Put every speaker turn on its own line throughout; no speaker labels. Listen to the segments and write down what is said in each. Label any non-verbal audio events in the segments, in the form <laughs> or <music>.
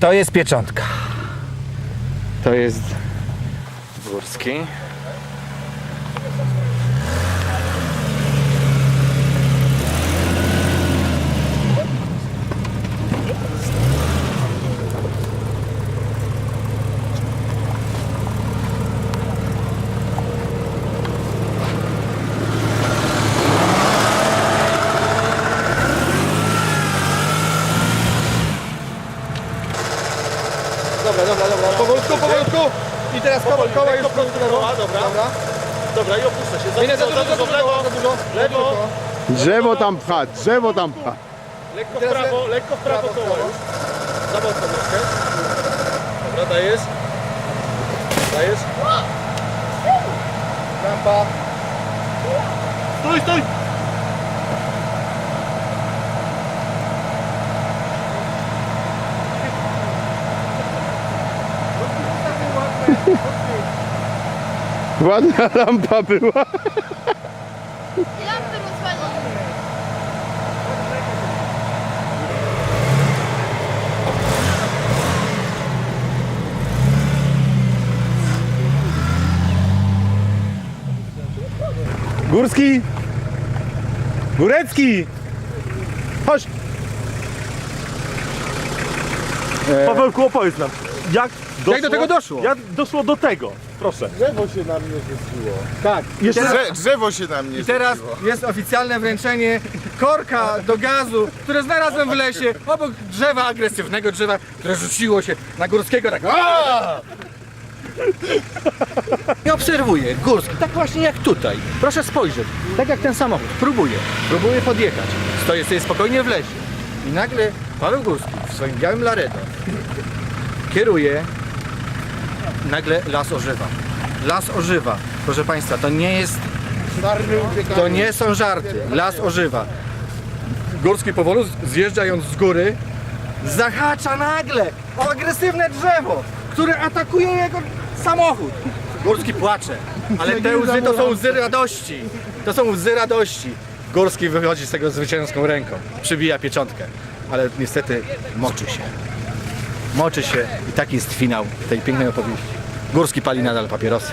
To jest pieczątka. To jest górski.
Dobra, dobra, dobra. Powolutku, powolutku. I teraz koła, koła już
Lekko
w lewo.
koła, dobra.
Dobra.
Dobra, i opuszczę się. Za
Nie, nie, za
dużo,
dużo, za dużo,
lewo,
za dużo.
lewo.
Lewo.
Drzewo tam pcha, drzewo tam pcha.
Lekko w
Teraz
prawo,
le-
lekko w prawo
prawo,
koła
prawo.
już. Za mocno troszkę. Dobra, dajesz. Dajesz.
Rampa.
Stój, stój! <laughs>
Ładna lampa była.
Lampy rozwalili.
Górski! Górecki! Chodź!
Pawełku, opowiedz nam, jak doszło,
do tego doszło?
Jak doszło do tego? Proszę.
Drzewo się na mnie rzuciło.
Tak. Jeszcze
Drze drzewo się na mnie
I teraz jest oficjalne wręczenie korka do gazu, które znalazłem w lesie obok drzewa agresywnego drzewa, które rzuciło się na Górskiego tak. "Aaa!" I obserwuję Górski, tak właśnie jak tutaj. Proszę spojrzeć, tak jak ten samochód. Próbuję, próbuję podjechać. Stoję sobie spokojnie w lesie. I nagle Paweł Górski w swoim białym Laredo kieruje. Nagle las ożywa. Las ożywa. Proszę Państwa, to nie jest to nie są żarty. Las ożywa. Górski powolu zjeżdżając z góry zahacza nagle o agresywne drzewo, które atakuje jego samochód. Górski płacze, ale te łzy to są łzy radości. To są łzy radości. Górski wychodzi z tego zwycięską ręką. Przybija pieczątkę, ale niestety moczy się. Moczy się i taki jest finał tej pięknej opowieści. Górski pali nadal papierosy.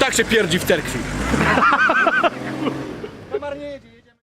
Tak się pierdzi w terkwi.